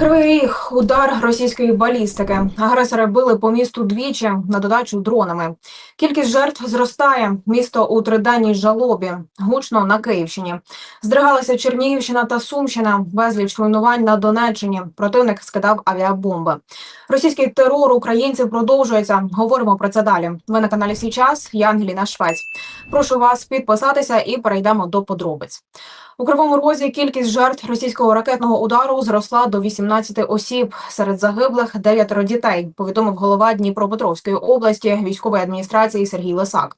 Кривий ріг, удар російської балістики. Агресори били по місту двічі на додачу дронами. Кількість жертв зростає. Місто у триденній жалобі. Гучно на Київщині. Здригалися Чернігівщина та Сумщина. Безліч руйнувань на Донеччині. Противник скидав авіабомби. Російський терор українців продовжується. Говоримо про це далі. Ви на каналі «Сій час». Я Ангеліна Швець. Прошу вас підписатися і перейдемо до подробиць. У Кривому Розі кількість жертв російського ракетного удару зросла до 18 осіб. Серед загиблих дев'ятеро дітей. Повідомив голова Дніпропетровської області військової адміністрації Сергій Лисак.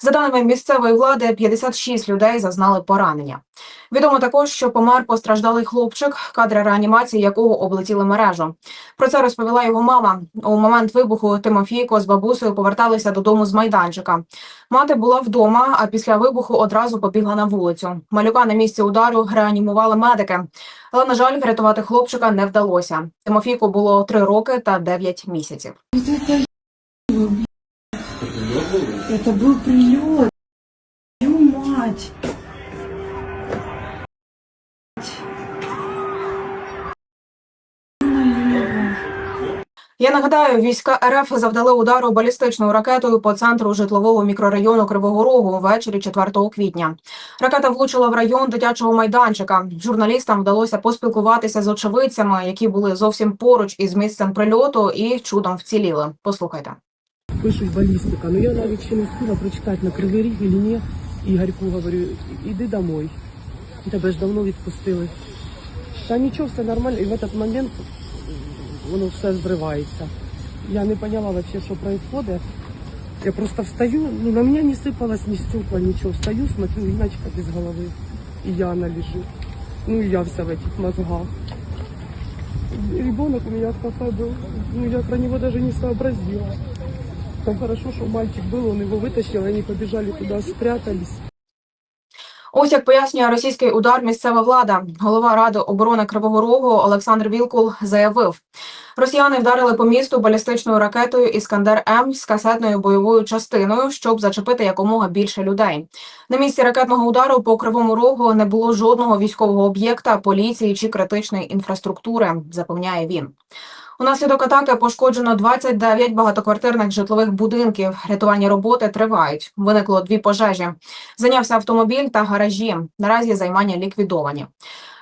За даними місцевої влади, 56 людей зазнали поранення. Відомо також, що помер постраждалий хлопчик, кадри реанімації якого облетіли мережу. Про це розповіла його мама. У момент вибуху Тимофійко з бабусею поверталися додому з майданчика. Мати була вдома, а після вибуху одразу побігла на вулицю. Малюка на місці удару реанімували медики. Але, на жаль, врятувати хлопчика не вдалося. Тимофійку було 3 роки та 9 місяців. Це був прильот. Мать. Я нагадаю, війська РФ завдали удару балістичною ракетою по центру житлового мікрорайону Кривого Рогу ввечері 4 квітня. Ракета влучила в район дитячого майданчика. Журналістам вдалося поспілкуватися з очевидцями, які були зовсім поруч із місцем прильоту і чудом вціліли. Послухайте. пишуть балістика. Ну я навіть ще не встигла прочитати на кривий ріг чи ні. Ігорьку говорю, іди домой. Тебе ж давно відпустили. Та нічого, все нормально. І в этот момент воно все зривається. Я не поняла вообще, що происходит. Я просто встаю, ну на меня не сыпалось ни стекла, ничего. Встаю, смотрю, Иночка без головы. И Яна лежит. Ну и я вся в этих мозгах. И Ребенок у меня в кафе был. Ну я про него даже не сообразила. Там хорошо, что мальчик был, он его вытащил, они побежали туда, спрятались. Ось як пояснює російський удар місцева влада. Голова ради оборони Кривого Рогу Олександр Вілкул заявив: Росіяни вдарили по місту балістичною ракетою Іскандер М з касетною бойовою частиною, щоб зачепити якомога більше людей. На місці ракетного удару по Кривому Рогу не було жодного військового об'єкта, поліції чи критичної інфраструктури, запевняє він. Унаслідок атаки пошкоджено 29 багатоквартирних житлових будинків. Рятувальні роботи тривають. Виникло дві пожежі. Зайнявся автомобіль та гаражі. Наразі займання ліквідовані.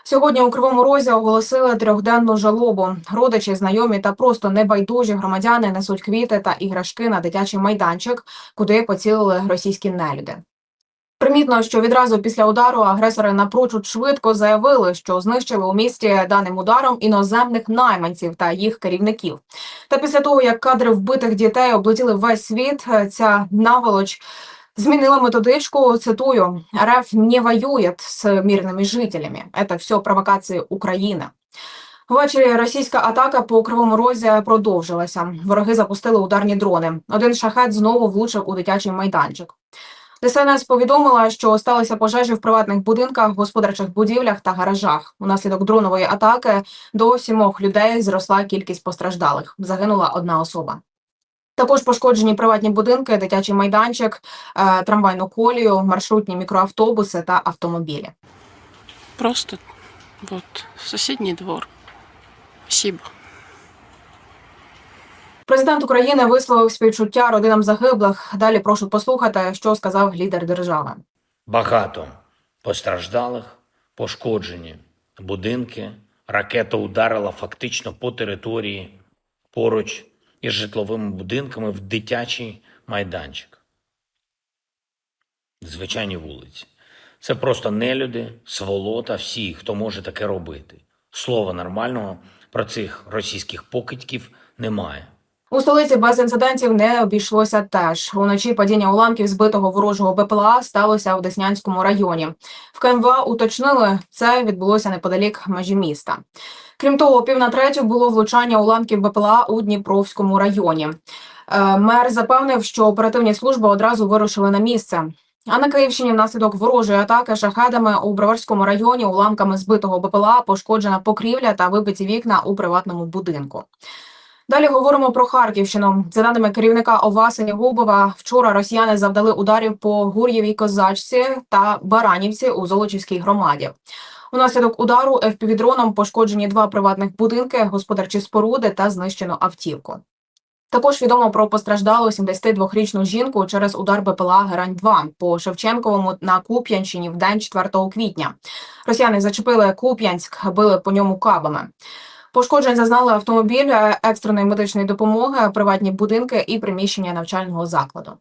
Сьогодні у Кривому Розі оголосили трьохденну жалобу. Родичі, знайомі та просто небайдужі громадяни несуть квіти та іграшки на дитячий майданчик, куди поцілили російські нелюди. Примітно, що відразу після удару агресори напрочуд швидко заявили, що знищили у місті даним ударом іноземних найманців та їх керівників. Та після того, як кадри вбитих дітей облетіли весь світ, ця наволоч змінила методичку. Цитую: РФ не воює з мирними жителями. Це все провокації України. Ввечері російська атака по кривому розі продовжилася. Вороги запустили ударні дрони. Один шахет знову влучив у дитячий майданчик. ДСНС повідомила, що сталися пожежі в приватних будинках, господарчих будівлях та гаражах. Унаслідок дронової атаки до сімох людей зросла кількість постраждалих. Загинула одна особа. Також пошкоджені приватні будинки, дитячий майданчик, е, трамвайну колію, маршрутні мікроавтобуси та автомобілі. Просто вот соседний двор. Спасибо. Президент України висловив співчуття родинам загиблих. Далі прошу послухати, що сказав лідер держави. Багато постраждалих, пошкоджені будинки. Ракета ударила фактично по території поруч із житловими будинками в дитячий майданчик. Звичайні вулиці. Це просто нелюди, сволота, всі, хто може таке робити. Слова нормального про цих російських покидьків немає. У столиці без інцидентів не обійшлося теж. Уночі падіння уламків збитого ворожого БПЛА сталося в Деснянському районі. В КМВА уточнили, це відбулося неподалік межі міста. Крім того, пів на третю було влучання уламків БПЛА у Дніпровському районі. Е, Мер запевнив, що оперативні служби одразу вирушили на місце. А на Київщині внаслідок ворожої атаки шахедами у Броварському районі уламками збитого БПЛА пошкоджена покрівля та вибиті вікна у приватному будинку. Далі говоримо про Харківщину. За даними керівника ОВА Синягубова, вчора росіяни завдали ударів по Гур'євій Козачці та Баранівці у Золочівській громаді. Унаслідок удару FPV-дроном пошкоджені два приватних будинки, господарчі споруди та знищено автівку. Також відомо про постраждалу 72-річну жінку через удар БПЛА Герань-2 по Шевченковому на Куп'янщині в день 4 квітня. Росіяни зачепили Куп'янськ, били по ньому кабами. Пошкоджень зазнали автомобіль е, екстреної медичної допомоги, приватні будинки і приміщення навчального закладу.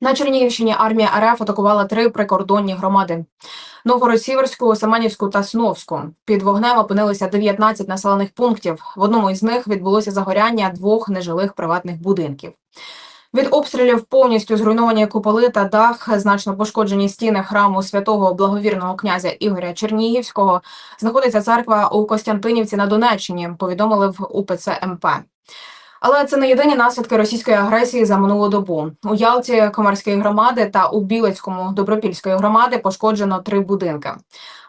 На Чернігівщині армія РФ атакувала три прикордонні громади: Новгород-Сіверську, Семенівську та Сновську. Під вогнем опинилися 19 населених пунктів. В одному із них відбулося загоряння двох нежилих приватних будинків. Від обстрілів повністю зруйновані куполи та дах, значно пошкоджені стіни храму святого благовірного князя Ігоря Чернігівського. Знаходиться церква у Костянтинівці на Донеччині. Повідомили в УПЦ МП. Але це не єдині наслідки російської агресії за минулу добу. У Ялті Комарської громади та у Білецькому Добропільської громади пошкоджено три будинки.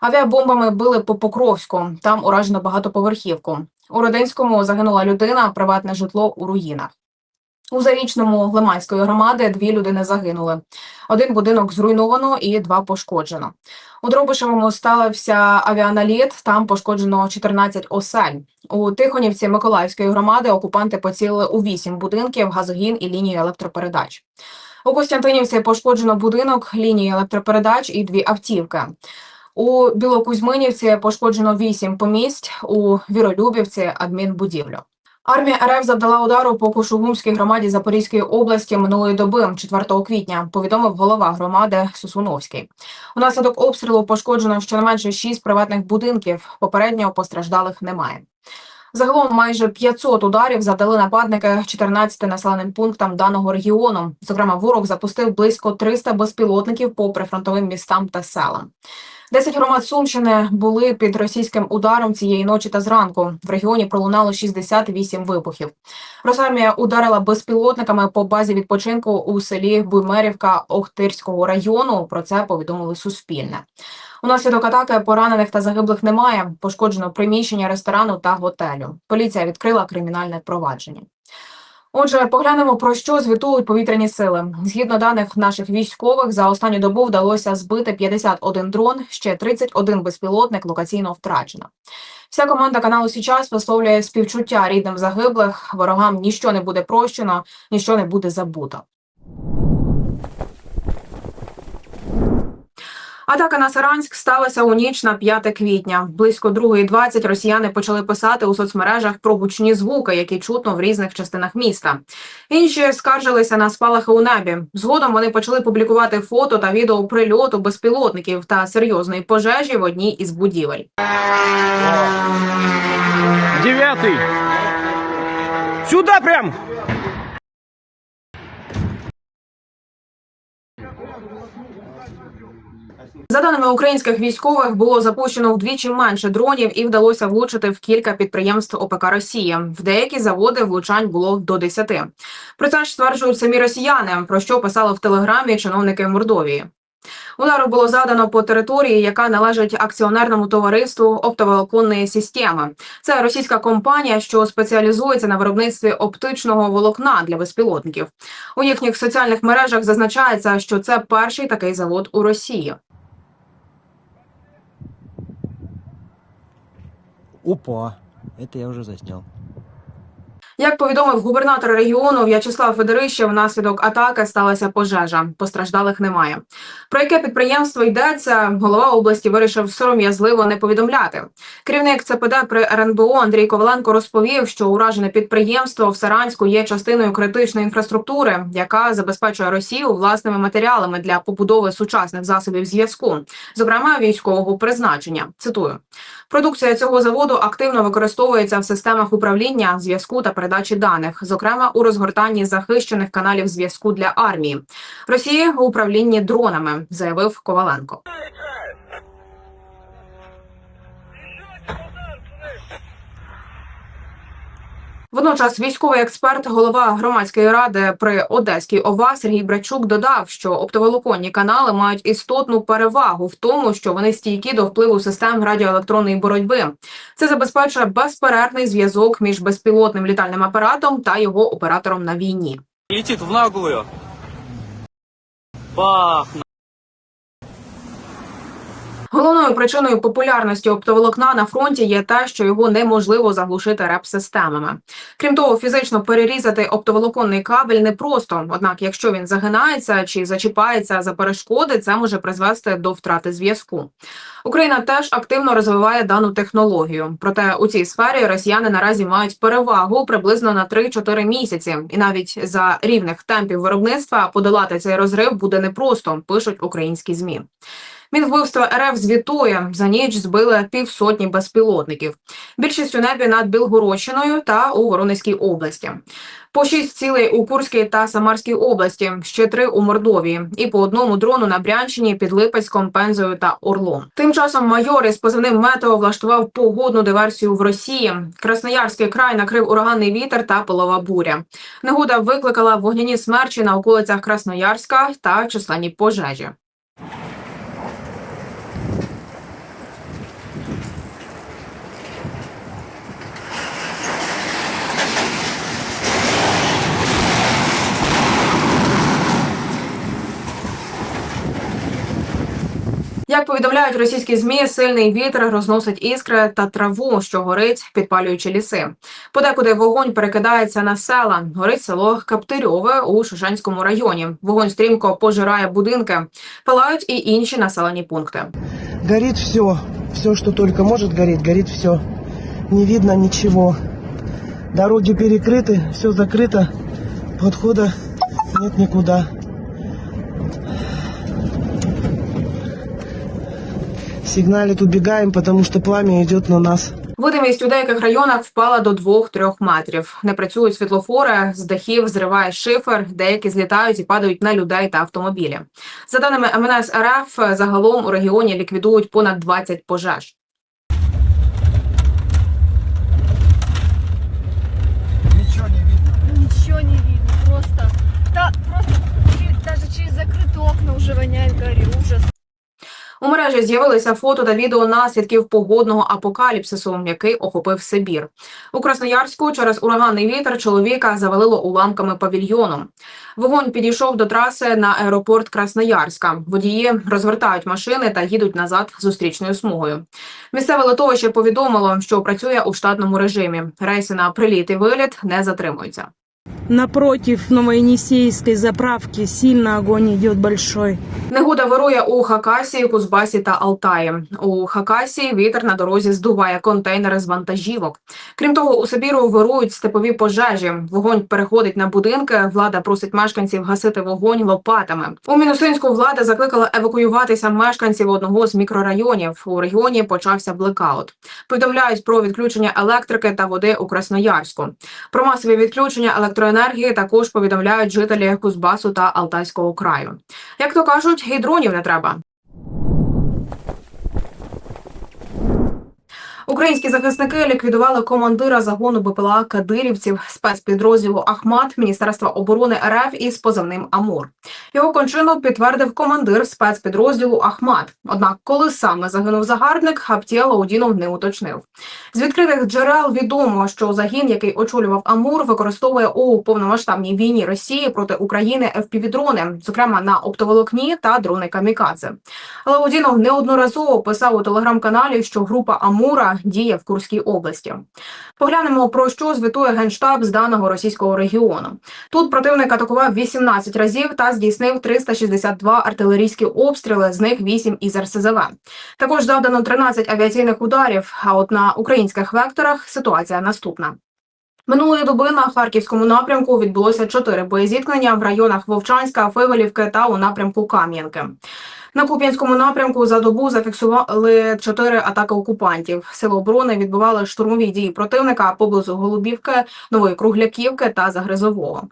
Авіабомбами били по Покровську. Там уражено багатоповерхівку. У Родинському загинула людина, приватне житло у руїнах. У Зарічному Лиманської громади дві людини загинули. Один будинок зруйновано і два пошкоджено. У Дробишевому стався авіаналіт. Там пошкоджено 14 осель. У Тихонівці Миколаївської громади окупанти поцілили у вісім будинків, газогін і лінію електропередач. У Костянтинівці пошкоджено будинок, лінії електропередач і дві автівки. У Білокузьминівці пошкоджено вісім помість, у Віролюбівці адмінбудівлю. Армія РФ завдала удару по Кушугумській громаді Запорізької області минулої доби, 4 квітня, повідомив голова громади Сусуновський. Унаслідок обстрілу пошкоджено щонайменше шість приватних будинків. Попередньо постраждалих немає. Загалом майже 500 ударів завдали нападники 14 населеним пунктам даного регіону. Зокрема, ворог запустив близько 300 безпілотників по прифронтовим містам та селам. 10 громад Сумщини були під російським ударом цієї ночі та зранку. В регіоні пролунало 68 вибухів. Росармія ударила безпілотниками по базі відпочинку у селі Буймерівка Охтирського району. Про це повідомили Суспільне. Унаслідок атаки поранених та загиблих немає. Пошкоджено приміщення ресторану та готелю. Поліція відкрила кримінальне провадження. Отже, поглянемо про що звітують повітряні сили. Згідно даних наших військових, за останню добу вдалося збити 51 дрон, ще 31 безпілотник локаційно втрачено. Вся команда каналу Січас висловлює співчуття рідним загиблих. Ворогам ніщо не буде прощено, ніщо не буде забуто. Атака на Саранськ сталася у ніч на 5 квітня. Близько 2.20 росіяни почали писати у соцмережах про гучні звуки, які чутно в різних частинах міста. Інші скаржилися на спалахи у небі. Згодом вони почали публікувати фото та відео прильоту безпілотників та серйозної пожежі в одній із будівель. Девятый. Сюда прям. За даними українських військових, було запущено вдвічі менше дронів і вдалося влучити в кілька підприємств ОПК Росія. В деякі заводи влучань було до 10. Про це ж стверджують самі росіяни, про що писали в телеграмі чиновники Мордовії. Удару було задано по території, яка належить акціонерному товариству оптоволоконної системи. Це російська компанія, що спеціалізується на виробництві оптичного волокна для безпілотників. У їхніх соціальних мережах зазначається, що це перший такий завод у Росії. Опа, это я уже заснял. Як повідомив губернатор регіону В'ячеслав Федорищев, внаслідок атаки сталася пожежа. Постраждалих немає. Про яке підприємство йдеться, голова області вирішив сором'язливо не повідомляти. Керівник ЦПД при РНБО Андрій Коваленко розповів, що уражене підприємство в Саранську є частиною критичної інфраструктури, яка забезпечує Росію власними матеріалами для побудови сучасних засобів зв'язку, зокрема військового призначення. Цитую. Продукція цього заводу активно використовується в системах управління зв'язку та передачі даних, зокрема у розгортанні захищених каналів зв'язку для армії Росії в управлінні дронами, заявив Коваленко. Водночас військовий експерт, голова громадської ради при Одеській ОВА Сергій Брачук додав, що оптоволоконні канали мають істотну перевагу в тому, що вони стійкі до впливу систем радіоелектронної боротьби. Це забезпечує безперервний зв'язок між безпілотним літальним апаратом та його оператором на війні. Летит в наглую. Бах! Головною причиною популярності оптоволокна на фронті є те, що його неможливо заглушити реп-системами. Крім того, фізично перерізати оптоволоконний кабель непросто. Однак, якщо він загинається чи зачіпається за перешкоди, це може призвести до втрати зв'язку. Україна теж активно розвиває дану технологію. Проте у цій сфері росіяни наразі мають перевагу приблизно на 3-4 місяці, і навіть за рівних темпів виробництва подолати цей розрив буде непросто. Пишуть українські змі. Мінвбивства РФ звітує за ніч збили півсотні безпілотників. Більшість у небі над Білгородщиною та у Воронезькій області. По шість цілей у Курській та Самарській області, ще три у Мордовії, і по одному дрону на Брянщині під Липецьком, Пензою та Орлом. Тим часом майор із позивним метео влаштував погодну диверсію в Росії. Красноярський край накрив ураганний вітер та пилова буря. Негода викликала вогняні смерчі на околицях Красноярська та численні пожежі. Як повідомляють російські змі, сильний вітер розносить іскри та траву, що горить, підпалюючи ліси. Подекуди вогонь перекидається на села. Горить село Каптирьове у Шушанському районі. Вогонь стрімко пожирає будинки, палають і інші населені пункти. Горит все. Все, что только может гореть, горит все. Не видно ничего. Дороги перекрыты, все закрыто. Подхода нет никуда. Сигналит, убегаем, потому что пламя идет на нас. Видимість у деяких районах впала до 2-3 метрів. Не працюють світлофори, з дахів зриває шифер, деякі злітають і падають на людей та автомобілі. За даними МНС РФ, загалом у регіоні ліквідують понад 20 пожеж. Ничего не видно, просто, да, просто чер- даже через закрытые окна уже воняет гарью, ужас. У мережі з'явилися фото та відео наслідків погодного апокаліпсису, який охопив Сибір. У Красноярську через ураганний вітер чоловіка завалило уламками павільйону. Вогонь підійшов до траси на аеропорт Красноярська. Водії розвертають машини та їдуть назад зустрічною смугою. Місцеве литовище повідомило, що працює у штатному режимі. Рейси на приліт і виліт не затримуються. Напротив Новоенисейской заправки сильно огонь идет большой. Негода вирує у Хакасії, Кузбасі та Алтаї. У Хакасії вітер на дорозі здуває контейнери з вантажівок. Крім того, у Сибіру вирують степові пожежі. Вогонь переходить на будинки. Влада просить мешканців гасити вогонь лопатами. У Мінусинську влада закликала евакуюватися мешканців одного з мікрорайонів. У регіоні почався блекаут. Повідомляють про відключення електрики та води у Красноярську. Про масові відключення електроенергії також повідомляють жителі Кузбасу та Алтайського краю. Як то кажуть, і дронів не треба. Українські захисники ліквідували командира загону БПЛА кадирівців спецпідрозділу Ахмат Міністерства оборони РФ із позивним Амур. Його кончину підтвердив командир спецпідрозділу Ахмат. Однак, коли саме загинув загарбник, Хаптія Лаудінов не уточнив. З відкритих джерел відомо, що загін, який очолював Амур, використовує у повномасштабній війні Росії проти України FPV-дрони, зокрема на оптоволокні та дрони Камікадзе. Лаудінов неодноразово писав у телеграм-каналі, що група Амура діє в Курській області. Поглянемо про що звітує генштаб з даного російського регіону. Тут противник атакував 18 разів та здійснив 362 артилерійські обстріли, з них 8 із РСЗВ. Також завдано 13 авіаційних ударів. А от на українських векторах ситуація наступна. Минулої доби на харківському напрямку відбулося чотири боєзіткнення в районах Вовчанська, Фивелівки та у напрямку Кам'янки. На Куп'янському напрямку за добу зафіксували чотири атаки окупантів. Сили оборони відбували штурмові дії противника поблизу Голубівки, Нової Кругляківки та Загризового.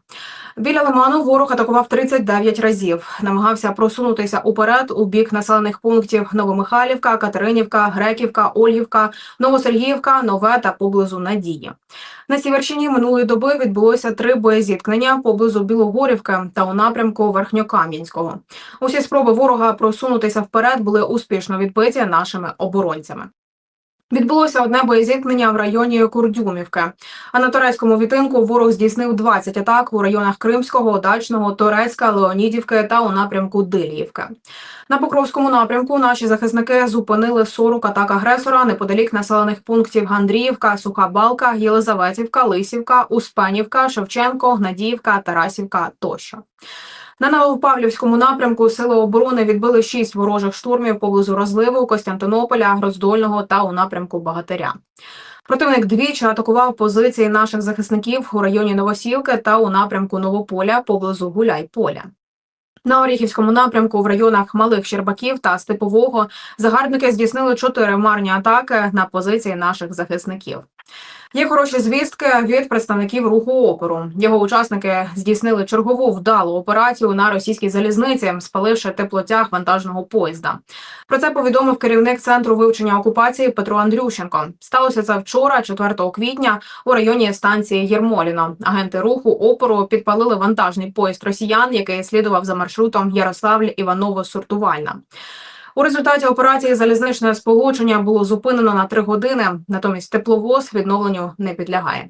Біля Лиману ворог атакував 39 разів. Намагався просунутися уперед у бік населених пунктів Новомихайлівка, Катеринівка, Греківка, Ольгівка, Новосергіївка, Нове та поблизу Надії. На Сіверщині минулої доби відбулося три боєзіткнення поблизу Білогорівки та у напрямку Верхньокам'янського. Усі спроби ворога просунутися вперед були успішно відбиті нашими оборонцями. Відбулося одне боєзіткнення в районі Курдюмівки. А на турецькому відтинку ворог здійснив 20 атак у районах Кримського, Дачного, Торецька, Леонідівки та у напрямку Диліївки. На Покровському напрямку наші захисники зупинили 40 атак агресора неподалік населених пунктів Гандріївка, Суха Балка, Єлизаветівка, Лисівка, Успенівка, Шевченко, Гнадіївка, Тарасівка тощо. На Новопавлівському напрямку сили оборони відбили шість ворожих штурмів поблизу розливу Костянтинополя, Роздольного та у напрямку Багатиря. Противник двічі атакував позиції наших захисників у районі Новосілки та у напрямку Новополя поблизу Гуляйполя. На Оріхівському напрямку в районах Малих Щербаків та Степового загарбники здійснили чотири марні атаки на позиції наших захисників. Є хороші звістки від представників руху опору. Його учасники здійснили чергову вдалу операцію на російській залізниці, спаливши теплотяг вантажного поїзда. Про це повідомив керівник центру вивчення окупації Петро Андрющенко. Сталося це вчора, 4 квітня, у районі станції Єрмоліно. Агенти руху опору підпалили вантажний поїзд росіян, який слідував за маршрутом Ярославль Іваново Сортувальна. У результаті операції залізничне сполучення було зупинено на три години. Натомість тепловоз відновленню не підлягає.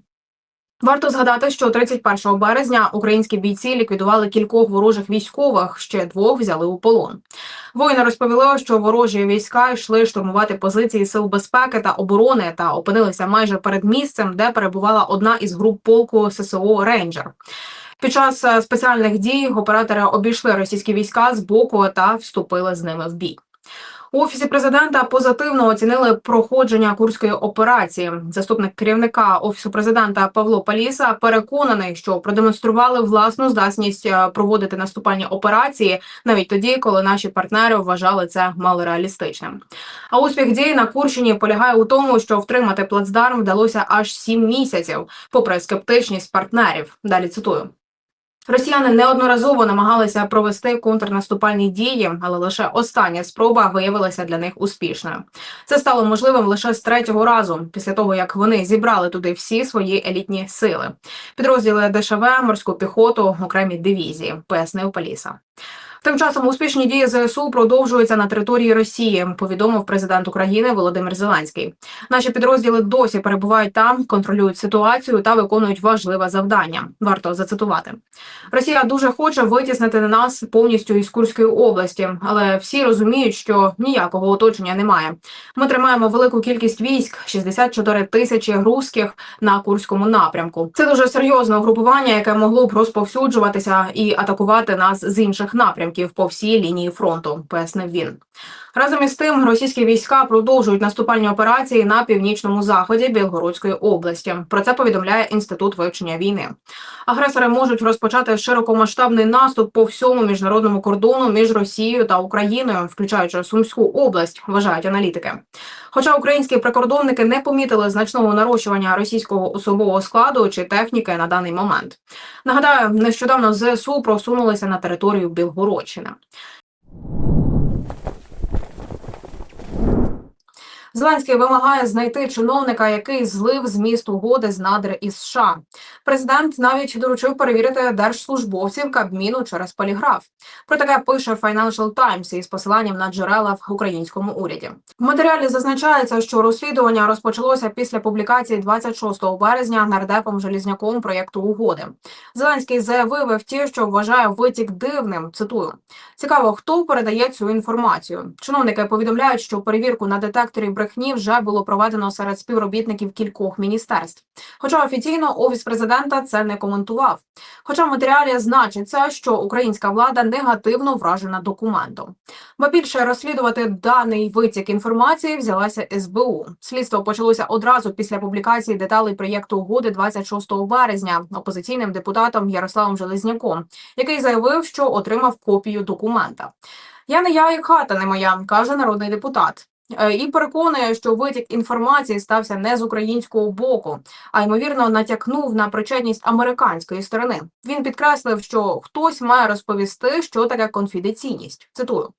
Варто згадати, що 31 березня українські бійці ліквідували кількох ворожих військових, ще двох взяли у полон. Воїни розповіли, що ворожі війська йшли штурмувати позиції сил безпеки та оборони та опинилися майже перед місцем, де перебувала одна із груп полку ССО Рейнджер. Під час е, спеціальних дій оператори обійшли російські війська з боку та вступили з ними в бій. У офісі президента позитивно оцінили проходження курської операції. Заступник керівника офісу президента Павло Паліса переконаний, що продемонстрували власну здатність е, проводити наступальні операції навіть тоді, коли наші партнери вважали це малореалістичним. А успіх дій на Курщині полягає у тому, що втримати плацдарм вдалося аж сім місяців, попри скептичність партнерів. Далі цитую. Росіяни неодноразово намагалися провести контрнаступальні дії, але лише остання спроба виявилася для них успішною. Це стало можливим лише з третього разу, після того як вони зібрали туди всі свої елітні сили, підрозділи ДШВ, морську піхоту, окремі дивізії, пояснив Паліса. Тим часом успішні дії ЗСУ продовжуються на території Росії. Повідомив президент України Володимир Зеленський. Наші підрозділи досі перебувають там, контролюють ситуацію та виконують важливе завдання. Варто зацитувати. Росія дуже хоче витіснити нас повністю із Курської області, але всі розуміють, що ніякого оточення немає. Ми тримаємо велику кількість військ 64 тисячі русських на курському напрямку. Це дуже серйозне угрупування, яке могло б розповсюджуватися і атакувати нас з інших напрямків по всій лінії фронту, пояснив він. Разом із тим, російські війська продовжують наступальні операції на північному заході Білгородської області. Про це повідомляє інститут вивчення війни. Агресори можуть розпочати широкомасштабний наступ по всьому міжнародному кордону між Росією та Україною, включаючи Сумську область, вважають аналітики. Хоча українські прикордонники не помітили значного нарощування російського особового складу чи техніки на даний момент. Нагадаю, нещодавно ЗСУ просунулися на територію Білгородщини. Зеленський вимагає знайти чиновника, який злив зміст угоди з надр із США. Президент навіть доручив перевірити держслужбовців Кабміну через поліграф. Про таке пише Financial Times із посиланням на джерела в українському уряді. В матеріалі зазначається, що розслідування розпочалося після публікації 26 березня нардепом Желізняком проєкту угоди. Зеленський заявив ті, що вважає витік дивним. Цитую: цікаво, хто передає цю інформацію. Чиновники повідомляють, що перевірку на детекторі брехні вже було проведено серед співробітників кількох міністерств. Хоча офіційно офіс президента це не коментував. Хоча в матеріалі значиться, що українська влада негативно вражена документом. Ба більше розслідувати даний витік інформації взялася СБУ. Слідство почалося одразу після публікації деталей проєкту угоди 26 березня опозиційним депутатом Ярославом Железняком, який заявив, що отримав копію документа. Я не я і хата не моя, каже народний депутат. Е, І переконує, що витік інформації стався не з українського боку, а ймовірно натякнув на причетність американської сторони. Він підкреслив, що хтось має розповісти, що таке конфіденційність. Цитую.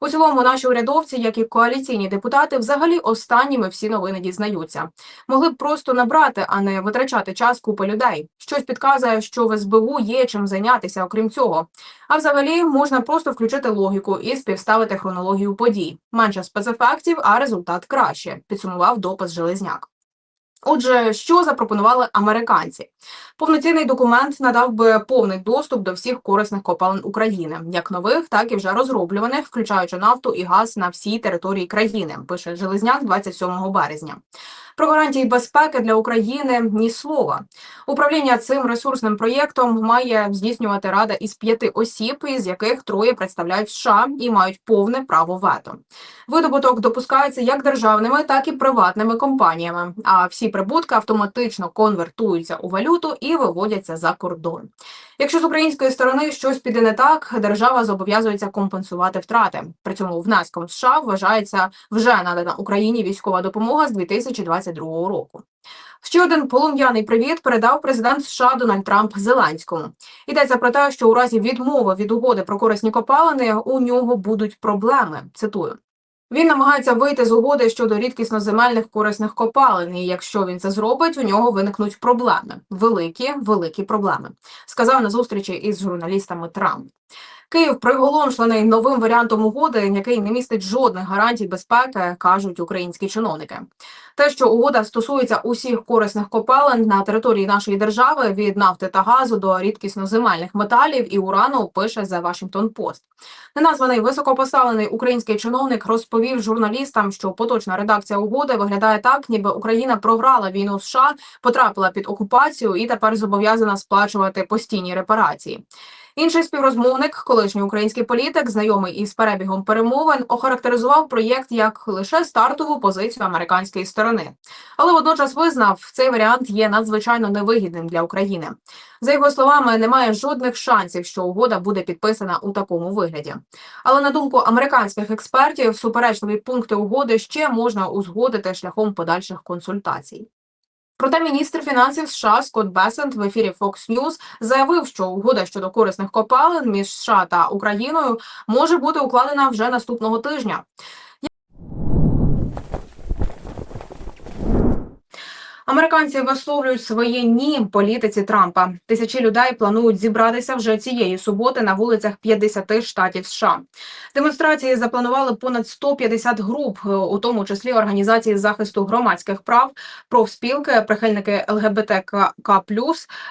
У цілому, наші урядовці, як і коаліційні депутати, взагалі останніми всі новини дізнаються. Могли б просто набрати, а не витрачати час купи людей. Щось підказує, що в СБУ є чим зайнятися, окрім цього. А взагалі можна просто включити логіку і співставити хронологію подій. Менше спецефектів, а результат краще. Підсумував допис Железняк. Отже, що запропонували американці? Повноцінний документ надав би повний доступ до всіх корисних копалин України, як нових, так і вже розроблюваних, включаючи нафту і газ на всій території країни. Пише Железняк 27 березня. Про гарантії безпеки для України ні слова. Управління цим ресурсним проєктом має здійснювати рада із п'яти осіб, із яких троє представляють США і мають повне право вето. Видобуток допускається як державними, так і приватними компаніями. А всі прибутки автоматично конвертуються у валюту і виводяться за кордон. Якщо з української сторони щось піде не так, держава зобов'язується компенсувати втрати. При цьому внеском США вважається вже надана Україні військова допомога з 2022 року. Ще один полум'яний привіт передав президент США Дональд Трамп Зеленському. Йдеться про те, що у разі відмови від угоди про корисні копалини у нього будуть проблеми. Цитую. Він намагається вийти з угоди щодо рідкісноземельних корисних копалин. І якщо він це зробить, у нього виникнуть проблеми. Великі, великі проблеми. Сказав на зустрічі із журналістами Трамп. Київ приголомшений новим варіантом угоди, який не містить жодних гарантій безпеки, кажуть українські чиновники. Те, що угода стосується усіх корисних копалин на території нашої держави від нафти та газу до рідкісноземельних металів і урану, пише The Washington Post. Неназваний високопоставлений український чиновник розповів журналістам, що поточна редакція угоди виглядає так, ніби Україна програла війну США, потрапила під окупацію і тепер зобов'язана сплачувати постійні репарації. Інший співрозмовник, колишній український політик, знайомий із перебігом перемовин, охарактеризував проєкт як лише стартову позицію американської сторони, але водночас визнав, цей варіант є надзвичайно невигідним для України. За його словами, немає жодних шансів, що угода буде підписана у такому вигляді. Але на думку американських експертів, суперечливі пункти угоди ще можна узгодити шляхом подальших консультацій. Проте міністр фінансів США Скотт Бесент в ефірі Fox News заявив, що угода щодо корисних копалин між США та Україною може бути укладена вже наступного тижня. Американці висловлюють своє ні політиці Трампа. Тисячі людей планують зібратися вже цієї суботи на вулицях 50 штатів США. Демонстрації запланували понад 150 груп, е, у тому числі організації захисту громадських прав, профспілки, прихильники ЛГБТК,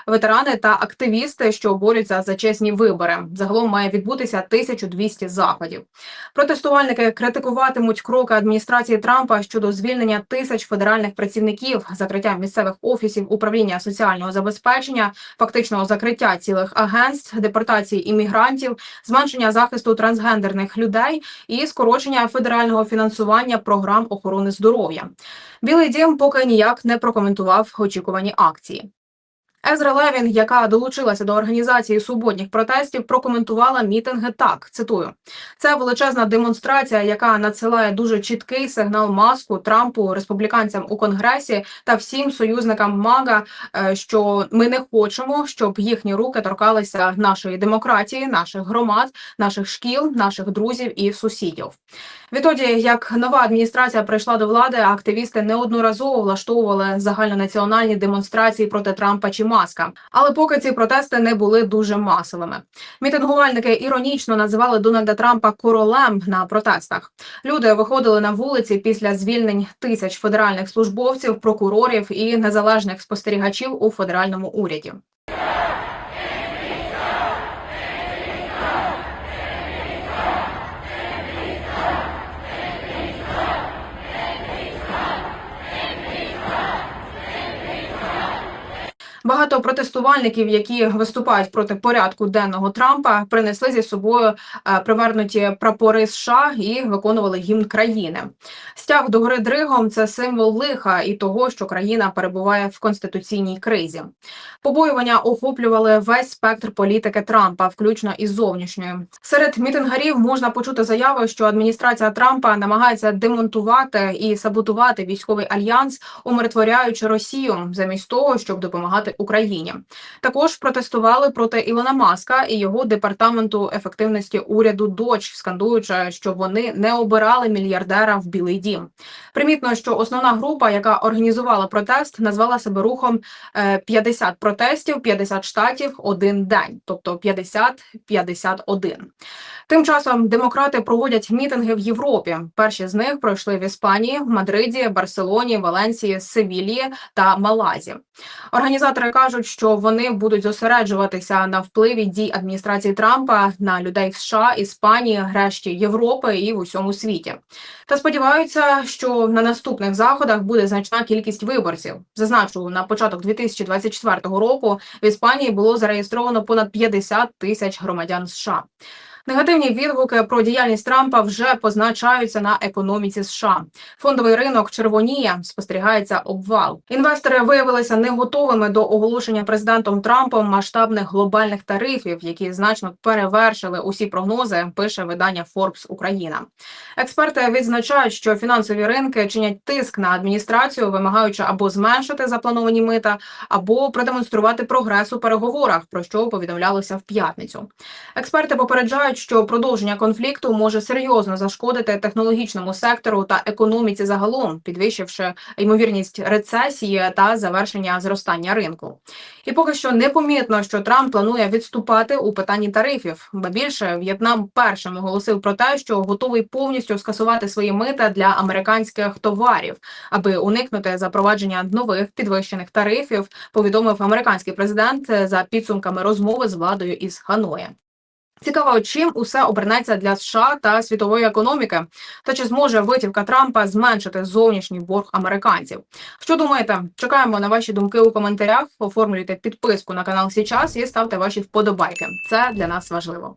ветерани та активісти, що борються за чесні вибори. Загалом має відбутися 1200 заходів. Протестувальники критикуватимуть кроки адміністрації Трампа щодо звільнення тисяч федеральних працівників, закриття місцевих офісів управління соціального забезпечення, фактичного закриття цілих агентств, депортації іммігрантів, зменшення захисту трансгендерних людей і скорочення федерального фінансування програм охорони здоров'я. Білий дім поки ніяк не прокоментував очікувані акції. Езра Левін, яка долучилася до організації суботніх протестів, прокоментувала мітинги так. Цитую: це величезна демонстрація, яка надсилає дуже чіткий сигнал маску Трампу, республіканцям у конгресі та всім союзникам МАГА, е, що ми не хочемо, щоб їхні руки торкалися нашої демократії, наших громад, наших шкіл, наших друзів і сусідів. Відтоді, як нова адміністрація прийшла до влади, активісти неодноразово влаштовували загальнонаціональні демонстрації проти Трампа чи Маска. Але поки ці протести не були дуже масовими. Мітингувальники іронічно називали Дональда Трампа королем на протестах. Люди виходили на вулиці після звільнень тисяч федеральних службовців, прокурорів і незалежних спостерігачів у федеральному уряді. Багато протестувальників, які виступають проти порядку денного Трампа, принесли зі собою е, привернуті прапори США і виконували гімн країни. Стяг до гори Дригом це символ лиха і того, що країна перебуває в конституційній кризі. Побоювання охоплювали весь спектр політики Трампа, включно із зовнішньою. Серед мітингарів можна почути заяви, що адміністрація Трампа намагається демонтувати і саботувати військовий альянс, умиротворяючи Росію, замість того, щоб допомагати допомагати Україні. Також протестували проти Ілона Маска і його департаменту ефективності уряду Доч, скандуючи, що вони не обирали мільярдера в Білий Дім. Примітно, що основна група, яка організувала протест, назвала себе рухом е, 50 протестів, 50 штатів, один день, тобто 50-51. Тим часом демократи проводять мітинги в Європі. Перші з них пройшли в Іспанії, Мадриді, Барселоні, Валенції, Севілії та Малазі. Організатори кажуть, що вони будуть зосереджуватися на впливі дій адміністрації Трампа на людей в США, Іспанії, решті Європи і в усьому світі. Та сподіваються, що на наступних заходах буде значна кількість виборців. Зазначу, на початок 2024 року в Іспанії було зареєстровано понад 50 тисяч громадян США. Негативні відгуки про діяльність Трампа вже позначаються на економіці США. Фондовий ринок червоніє, спостерігається обвал. Інвестори виявилися не готовими до оголошення президентом Трампом масштабних глобальних тарифів, які значно перевершили усі прогнози. Пише видання Forbes Україна. Експерти відзначають, що фінансові ринки чинять тиск на адміністрацію, вимагаючи або зменшити заплановані мита, або продемонструвати прогрес у переговорах, про що повідомлялося в п'ятницю. Експерти попереджають, що продовження конфлікту може серйозно зашкодити технологічному сектору та економіці загалом, підвищивши ймовірність рецесії та завершення зростання ринку. І поки що непомітно, що Трамп планує відступати у питанні тарифів. Ба більше В'єтнам першим оголосив про те, що готовий повністю скасувати свої мита для американських товарів, аби уникнути запровадження нових підвищених тарифів. Повідомив американський президент за підсумками розмови з владою із Ханоя. Цікаво, чим усе обернеться для США та світової економіки, та чи зможе витівка Трампа зменшити зовнішній борг американців? Що думаєте? Чекаємо на ваші думки у коментарях. Оформлюйте підписку на канал Січас і ставте ваші вподобайки. Це для нас важливо.